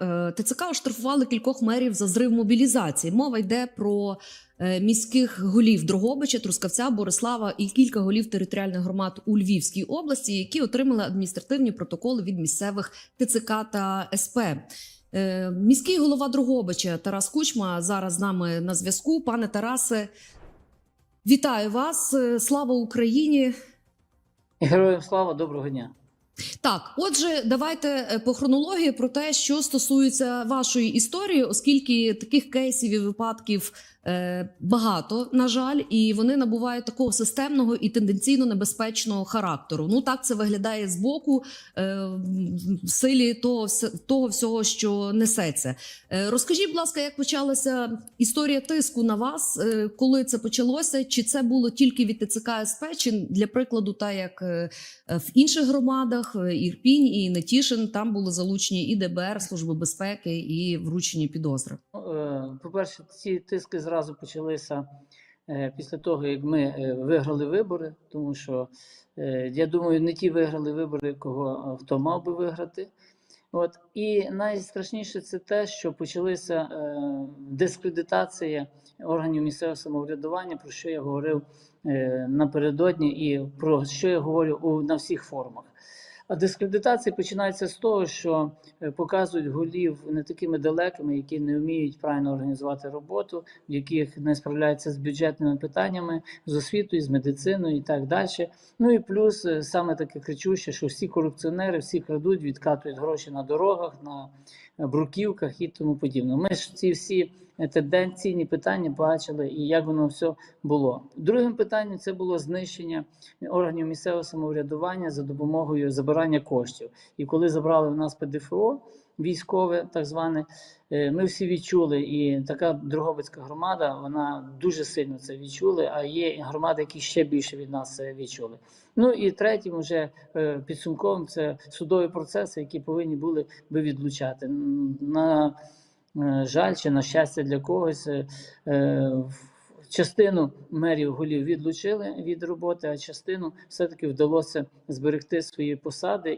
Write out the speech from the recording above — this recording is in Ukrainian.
Е, ТЦК оштрафували кількох мерів за зрив мобілізації. Мова йде про е, міських голів Дрогобича, Трускавця, Борислава і кілька голів територіальних громад у Львівській області, які отримали адміністративні протоколи від місцевих ТЦК та СП. Е, Міський голова Дрогобича Тарас Кучма зараз з нами на зв'язку. Пане Тарасе, вітаю вас! Слава Україні! Героям слава, доброго дня. Так, отже, давайте е, по хронології про те, що стосується вашої історії, оскільки таких кейсів і випадків е, багато, на жаль, і вони набувають такого системного і тенденційно небезпечного характеру. Ну так це виглядає з боку е, в силі того, того всього, що несеться. Е, розкажіть, будь ласка, як почалася історія тиску на вас, е, коли це почалося? Чи це було тільки від ТЦК СП, чи для прикладу, так як е, В інших громадах Ірпінь і Нетішин там були залучені і ДБР, служби безпеки, і вручені підозри. Ну, е, По-перше, ці тиски зразу почалися е, після того, як ми е, виграли вибори, тому що е, я думаю, не ті виграли вибори, кого е, хто мав би виграти. От і найстрашніше це те, що почалася е, дискредитація органів місцевого самоврядування, про що я говорив е, напередодні, і про що я говорю у на всіх форумах. А дискредитація починається з того, що е, показують голів не такими далекими, які не вміють правильно організувати роботу, в яких не справляються з бюджетними питаннями, з освітою, з медициною і так далі. Ну і плюс е, саме таке кричуще, що всі корупціонери всі крадуть, відкатують гроші на дорогах, на е, бруківках і тому подібне. Ми ж ці всі тенденційні питання бачили, і як воно все було. Другим питанням це було знищення органів місцевого самоврядування за допомогою забирання коштів. І коли забрали в нас ПДФО військове, так зване, е, ми всі відчули, і така Дрогобицька громада, вона дуже сильно це відчули. А є громади, які ще більше від нас це відчули. Ну і третім, вже підсумковим, це судові процеси, які повинні були би відлучати. На жаль, чи на щастя для когось. е, е, Частину мерів голів відлучили від роботи, а частину все-таки вдалося зберегти свої посади